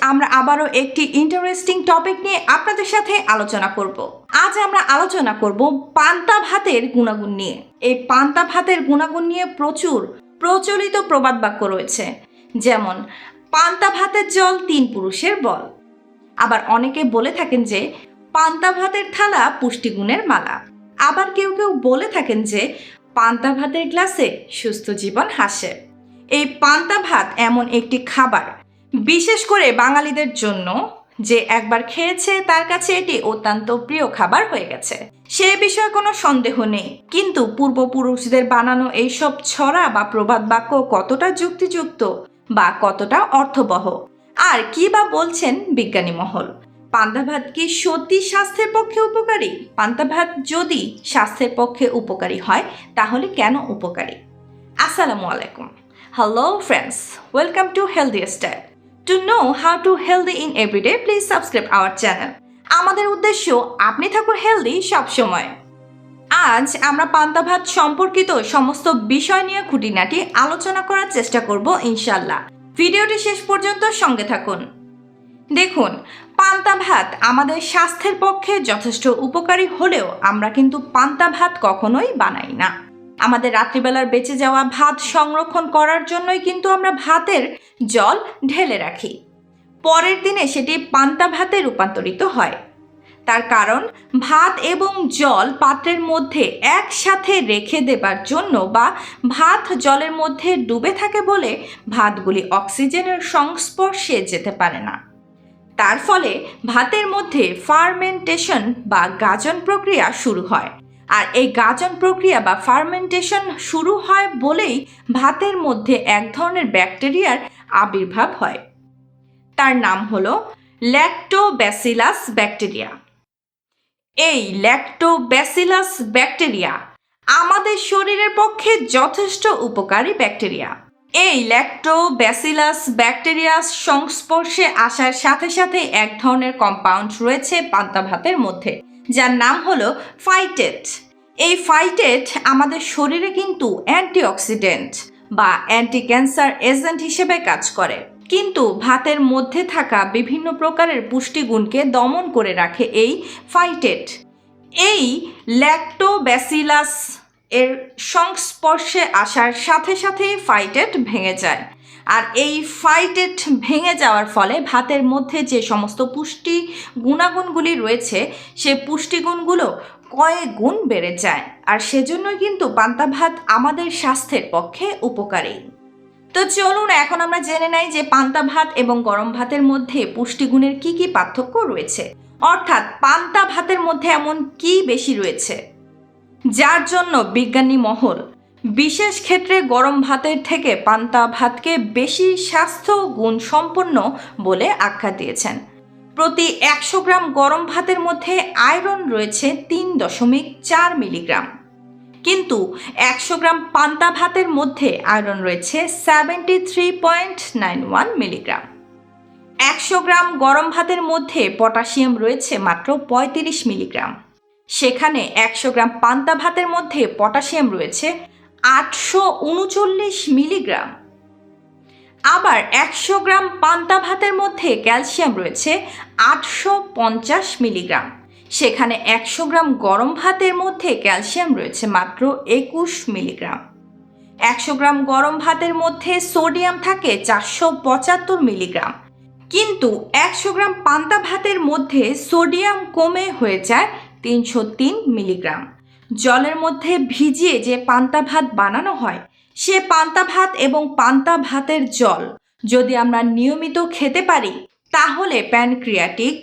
আমরা আবারও একটি ইন্টারেস্টিং টপিক নিয়ে আপনাদের সাথে আলোচনা করব। আজ আমরা আলোচনা করব পান্তা ভাতের গুণাগুণ নিয়ে। এই পান্তা ভাতের গুণাগুণ নিয়ে প্রচুর প্রচলিত প্রবাদ বাক্য রয়েছে, যেমন, পান্তা ভাতের জল তিন পুরুষের বল। আবার অনেকে বলে থাকেন যে, পান্তা ভাতের থালা পুষ্টিগুণের মালা। আবার কেউ কেউ বলে থাকেন যে, পান্তা ভাতের গ্লাসে সুস্থ জীবন হাসে। এই পান্তা ভাত এমন একটি খাবার বিশেষ করে বাঙালিদের জন্য যে একবার খেয়েছে, তার কাছে এটি অত্যন্ত প্রিয় খাবার হয়ে গেছে। সে বিষয়ে কোনো সন্দেহ নেই। কিন্তু পূর্বপুরুষদের বানানো এইসব ছড়া বা প্রবাদ বাক্য কতটা যুক্তিযুক্ত বা কতটা অর্থবহ? আর কি বা বলছেন বিজ্ঞানী মহল? পান্তা ভাত কি সত্যি স্বাস্থ্যের পক্ষে উপকারী? পান্তা ভাত যদি স্বাস্থ্যের পক্ষে উপকারী হয়, তাহলে কেন উপকারী? আসসালামু আলাইকুম। Hello friends welcome to healthy style to know how to healthy in everyday please subscribe our channel আমাদের উদ্দেশ্য, আপনি থাকুন হেলদি সবসময়। আজ আমরা পান্তা ভাত সম্পর্কিত সমস্ত বিষয় নিয়ে খুঁটিনাটি আলোচনা করার চেষ্টা করব ইনশাল্লাহ ভিডিওটি শেষ পর্যন্ত সঙ্গে থাকুন। দেখুন, পান্তা ভাত আমাদের স্বাস্থ্যের পক্ষে যথেষ্ট উপকারী হলেও আমরা কিন্তু পান্তা ভাত কখনোই বানাই না। আমাদের রাত্রিবেলার বেঁচে যাওয়া ভাত সংরক্ষণ করার জন্যই কিন্তু আমরা ভাতের জল ঢেলে রাখি। পরের দিনে সেটি পান্তা ভাতে রূপান্তরিত হয়। তার কারণ, ভাত এবং জল পাত্রের মধ্যে একসাথে রেখে দেবার জন্য বা ভাত জলের মধ্যে ডুবে থাকে বলে ভাতগুলি অক্সিজেনের সংস্পর্শে যেতে পারে না। তার ফলে ভাতের মধ্যে ফার্মেন্টেশন বা গাজন প্রক্রিয়া শুরু হয়। আর এই গাজন প্রক্রিয়া বা ফার্মেন্টেশন শুরু হয় বলেই ভাতের মধ্যে এক ধরনের ব্যাকটেরিয়ার আবির্ভাব হয়। তার নাম হলো ল্যাক্টোব্যাসিলাস ব্যাকটেরিয়া এই ল্যাক্টোব্যাসিলাস ব্যাকটেরিয়া আমাদের শরীরের পক্ষে যথেষ্ট উপকারী ব্যাকটেরিয়া। এই ল্যাক্টোব্যাসিলাস ব্যাকটেরিয়ার সংস্পর্শে আসার সাথে সাথে এক ধরনের কম্পাউন্ড রয়েছে পান্তা ভাতের মধ্যে। যার নাম হলো ফাইটেট এই ফাইটেট আমাদের শরীরে কিন্তু অ্যান্টিঅক্সিডেন্ট বা অ্যান্টি ক্যান্সার এজেন্ট হিসেবে কাজ করে। কিন্তু ভাতের মধ্যে থাকা বিভিন্ন প্রকারের পুষ্টিগুণকে দমন করে রাখে এই ফাইটেট এই ল্যাক্টোব্যাসিলাস এর সংস্পর্শে আসার সাথে সাথেই ফাইটেট ভেঙে যায়। আর এই ফাইটেট ভেঙে যাওয়ার ফলে ভাতের মধ্যে যে সমস্ত পুষ্টি গুণাগুণগুলি রয়েছে, সে পুষ্টিগুণগুলো কয়েক গুণ বেড়ে যায়। আর সেজন্যই কিন্তু পান্তা ভাত আমাদের স্বাস্থ্যের পক্ষে উপকারী। তো চলুন, এখন আমরা জেনে নেই যে পান্তা ভাত এবং গরম ভাতের মধ্যে পুষ্টিগুণের কি কি পার্থক্য রয়েছে। অর্থাৎ পান্তা ভাতের মধ্যে এমন কি বেশি রয়েছে? যার জন্য বিজ্ঞানী মহল বিশেষ ক্ষেত্রে গরম ভাতের থেকে পান্তা ভাতকে বেশি স্বাস্থ্য গুণ সম্পন্ন বলে আখ্যা দিয়েছেন। প্রতি একশো গ্রাম গরম ভাতের মধ্যে আয়রন রয়েছে তিন দশমিক চার মিলিগ্রাম। কিন্তু একশো গ্রাম পান্তা ভাতের মধ্যে আয়রন রয়েছে seventy three point nine one milligram. একশো গ্রাম গরম ভাতের মধ্যে পটাশিয়াম রয়েছে মাত্র পঁয়ত্রিশ মিলিগ্রাম। সেখানে একশো গ্রাম পান্তা ভাতের মধ্যে পটাশিয়াম রয়েছে আটশো উনচল্লিশ মিলিগ্রাম। আবার একশো গ্রাম পান্তা ভাতের মধ্যে ক্যালসিয়াম রয়েছে আটশো পঞ্চাশ মিলিগ্রাম। সেখানে একশো গ্রাম গরম ভাতের মধ্যে ক্যালসিয়াম রয়েছে মাত্র একুশ মিলিগ্রাম। একশো গ্রাম গরম ভাতের মধ্যে সোডিয়াম থাকে চারশো পঁচাত্তর মিলিগ্রাম। কিন্তু একশো গ্রাম পান্তা ভাতের মধ্যে সোডিয়াম কমে হয়ে যায় তিনশো তিন মিলিগ্রাম। জলের মধ্যে ভিজিয়ে যে পান্তা ভাত বানানো হয়, সে পান্তা ভাত এবং পান্তা ভাতের জল যদি আমরা নিয়মিত খেতে পারি, তাহলে প্যানক্রিয়াটিক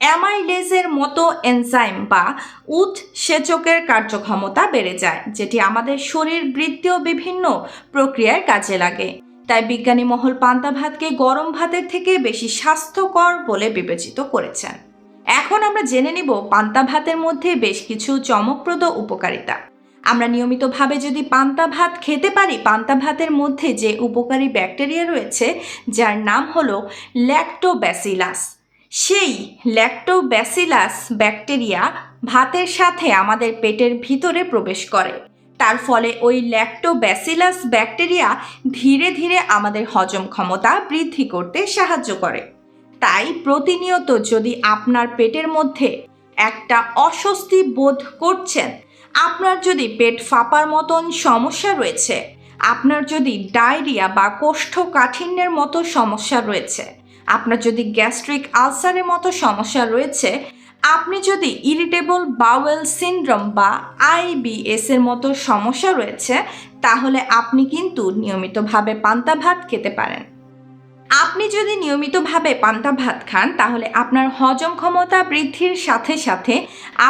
অ্যামাইলেজের মতো এনজাইম বা উৎসেচকের কার্যক্ষমতা বেড়ে যায়, যেটি আমাদের শরীর বৃত্তীয় বিভিন্ন প্রক্রিয়ায় কাজে লাগে। তাই বিজ্ঞানী মহল পান্তা ভাতকে গরম ভাতের থেকে বেশি স্বাস্থ্যকর বলে বিবেচিত করেছেন। এখন আমরা জেনে নিব পান্তা ভাতের মধ্যে বেশ কিছু চমকপ্রদ উপকারিতা। আমরা নিয়মিতভাবে যদি পান্তা ভাত খেতে পারি, পান্তা ভাতের মধ্যে যে উপকারী ব্যাকটেরিয়া রয়েছে, যার নাম হলো ল্যাক্টোব্যাসিলাস। সেই ল্যাক্টোব্যাসিলাস ব্যাকটেরিয়া ভাতের সাথে আমাদের পেটের ভিতরে প্রবেশ করে। তার ফলে ওই ল্যাক্টোব্যাসিলাস ব্যাকটেরিয়া ধীরে ধীরে আমাদের হজম ক্ষমতা বৃদ্ধি করতে সাহায্য করে। তাই প্রতিনিয়ত যদি আপনার পেটের মধ্যে একটা অস্বস্তি বোধ করছেন, আপনার যদি পেট ফাঁপার মতন সমস্যা রয়েছে, আপনার যদি ডায়রিয়া বা কোষ্ঠকাঠিন্যের মতো সমস্যা রয়েছে, আপনার যদি গ্যাস্ট্রিক আলসারের মতো সমস্যা রয়েছে, আপনি যদি ইরিটেবল বাওয়েল সিনড্রোম বা আইবিএস এর মতো সমস্যা রয়েছে, তাহলে আপনি কিন্তু নিয়মিতভাবে পান্তা ভাত খেতে পারেন। আপনি যদি নিয়মিতভাবে পান্তা ভাত খান, তাহলে আপনার হজম ক্ষমতা বৃদ্ধির সাথে সাথে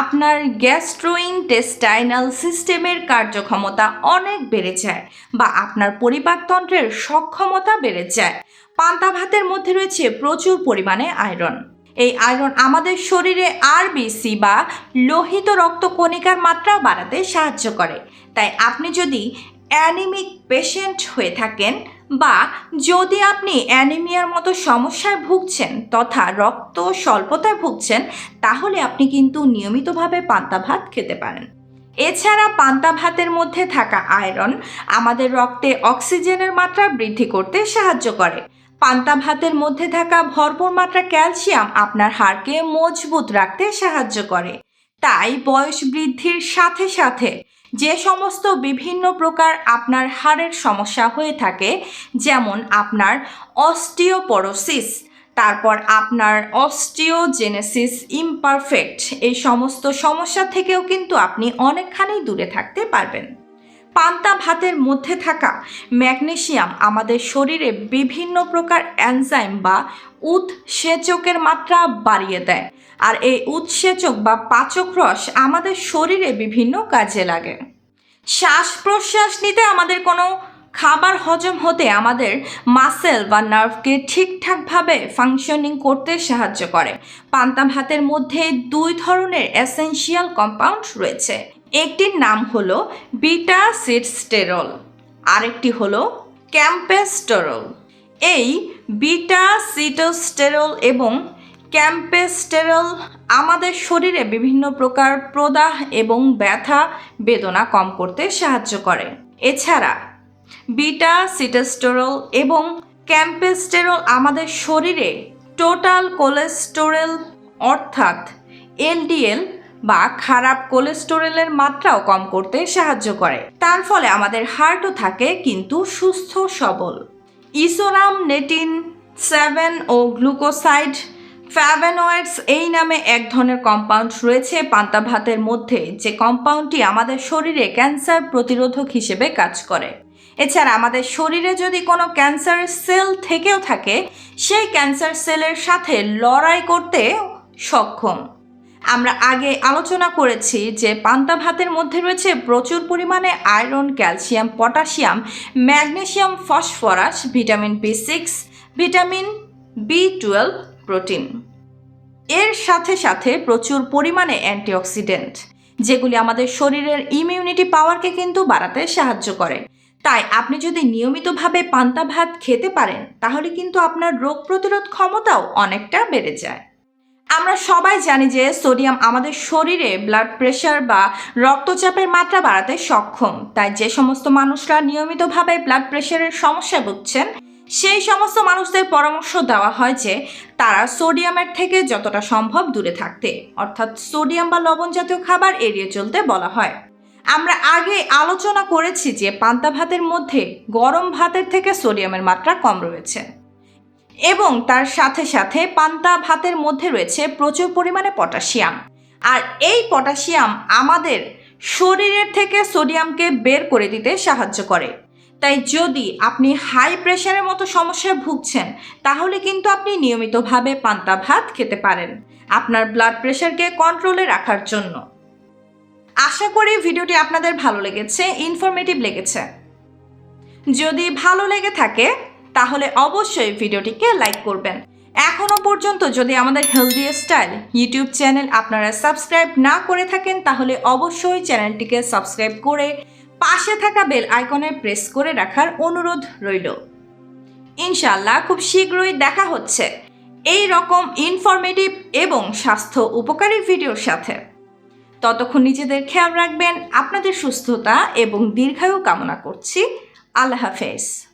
আপনার গ্যাস্ট্রোইনটেস্টাইনাল সিস্টেমের কার্যক্ষমতা অনেক বেড়ে যায় বা আপনার পরিপাকতন্ত্রের সক্ষমতা বেড়ে যায়। পান্তা ভাতের মধ্যে রয়েছে প্রচুর পরিমাণে আয়রন এই আয়রন আমাদের শরীরে আরবিসি বা লোহিত রক্তকণিকার মাত্রা বাড়াতে সাহায্য করে। তাই আপনি যদি অ্যানিমিক পেশেন্ট হয়ে থাকেন বা যদি আপনি অ্যানিমিয়ার মতো সমস্যায় ভুগছেন তথা রক্ত স্বল্পতায় ভুগছেন, তাহলে আপনি কিন্তু নিয়মিতভাবে পান্তা ভাত খেতে পারেন। এছাড়া পান্তা ভাতের মধ্যে থাকা আয়রন আমাদের রক্তে অক্সিজেনের মাত্রা বৃদ্ধি করতে সাহায্য করে। পান্তা ভাতের মধ্যে থাকা ভরপুর মাত্রা ক্যালসিয়াম আপনার হাড়কে মজবুত রাখতে সাহায্য করে। তাই বয়স বৃদ্ধির সাথে সাথে যে সমস্ত বিভিন্ন প্রকার আপনার হাড়ের সমস্যা হয়ে থাকে, যেমন আপনার অস্টিওপোরোসিস, তারপর আপনার অস্টিওজেনেসিস ইমপারফেক্ট, এই সমস্ত সমস্যা থেকেও কিন্তু আপনি অনেকখানি দূরে থাকতে পারবেন। পান্তা ভাতের মধ্যে থাকা ম্যাগনেশিয়াম আমাদের শরীরে বিভিন্ন প্রকার এনজাইম বা উৎসেচকের মাত্রা বাড়িয়ে দেয়। আর এই উৎসেচক বা পাচক রস আমাদের শরীরে বিভিন্ন কাজে লাগে। শ্বাস প্রশ্বাস নিতে আমাদের কোনো খাবার হজম হতে আমাদের মাসেল বা নার্ভকে ঠিকঠাকভাবে ফাংশনিং করতে সাহায্য করে। পান্তা ভাতের মধ্যে দুই ধরনের এসেনশিয়াল কম্পাউন্ড রয়েছে। একটির নাম হলো বিটা সিটস্টেরল আরেকটি হলো ক্যাম্পেস্টেরল। এই বিটা সিটোস্টেরল এবং ক্যাম্পেস্টেরল আমাদের শরীরে বিভিন্ন প্রকার প্রদাহ এবং ব্যথা, বেদনা কম করতে সাহায্য করে। এছাড়া, বিটা, সিটোস্টেরল এবং ক্যাম্পেস্টেরল আমাদের শরীরে টোটাল কোলেস্টেরল, অর্থাৎ এলডিএল বা খারাপ কোলেস্টেরলের মাত্রাও কম করতে সাহায্য করে। তার ফলে আমাদের হার্টও থাকে, কিন্তু সুস্থ সবল। ইসোরাম নেটিন, সেভেন ও গ্লুকোসাইড ফ্যাভেনয়েডস এই নামে এক ধরনের কম্পাউন্ড রয়েছে পান্তা ভাতের মধ্যে। যে কম্পাউন্ডটি আমাদের শরীরে ক্যান্সার প্রতিরোধক হিসেবে কাজ করে। এছাড়া আমাদের শরীরে যদি কোনো ক্যান্সার সেল থেকেও থাকে, সেই ক্যান্সার সেলের সাথে লড়াই করতে সক্ষম। আমরা আগে আলোচনা করেছি যে পান্তা ভাতের মধ্যে রয়েছে প্রচুর পরিমাণে iron calcium potassium magnesium phosphorus vitamin B six vitamin B twelve protein. এর সাথে সাথে প্রচুর পরিমাণে অ্যান্টিঅক্সিডেন্ট, যেগুলি আমাদের শরীরের ইমিউনিটি পাওয়ারকে কিন্তু বাড়াতে সাহায্য করে। তাই আপনি যদি নিয়মিতভাবে পান্তা ভাত খেতে পারেন, তাহলে কিন্তু আপনার রোগ প্রতিরোধ ক্ষমতাও অনেকটা বেড়ে যায়। আমরা সবাই জানি যে সোডিয়াম আমাদের শরীরে ব্লাড প্রেশার বা রক্তচাপের মাত্রা বাড়াতে সক্ষম। তাই যে সমস্ত মানুষরা নিয়মিতভাবে ব্লাড প্রেশারের সমস্যায় ভুগছেন সেই সমস্ত মানুষদের পরামর্শ দেওয়া হয় যে তারা সোডিয়ামের থেকে যতটা সম্ভব দূরে থাকতে, অর্থাৎ সোডিয়াম বা লবণ জাতীয় খাবার এড়িয়ে চলতে বলা হয়। আমরা আগে আলোচনা করেছি যে পান্তা ভাতের মধ্যে গরম ভাতের থেকে সোডিয়ামের মাত্রা কম রয়েছে এবং তার সাথে সাথে পান্তা ভাতের মধ্যে রয়েছে প্রচুর পরিমাণে পটাশিয়াম। আর এই পটাশিয়াম আমাদের শরীরের থেকে সোডিয়ামকে বের করে দিতে সাহায্য করে। তাই যদি আপনি হাই প্রেশারের মতো সমস্যায় ভুগছেন, তাহলে কিন্তু আপনি নিয়মিতভাবে পান্তা ভাত খেতে পারেন আপনার ব্লাড প্রেশারকে কন্ট্রোলে রাখার জন্য। আশা করি ভিডিওটি আপনাদের ভালো লেগেছে ইনফরমেটিভ লেগেছে। যদি ভালো লেগে থাকে, তাহলে অবশ্যই ভিডিওটিকে লাইক করবেন। এখনও পর্যন্ত যদি আমাদের হেলদি স্টাইল ইউটিউব চ্যানেল আপনারা সাবস্ক্রাইব না করে থাকেন, তাহলে অবশ্যই চ্যানেলটিকে সাবস্ক্রাইব করে পাশে থাকা বেল আইকনে প্রেস করে রাখার অনুরোধ রইল। ইনশাল্লাহ খুব শীঘ্রই দেখা হচ্ছে এই রকম ইনফরমেটিভ এবং স্বাস্থ্য উপকারী ভিডিওর সাথে। ততক্ষণ নিজেদের খেয়াল রাখবেন, আপনাদের সুস্থতা এবং দীর্ঘায়ু কামনা করছি। আল্লাহ হাফেজ।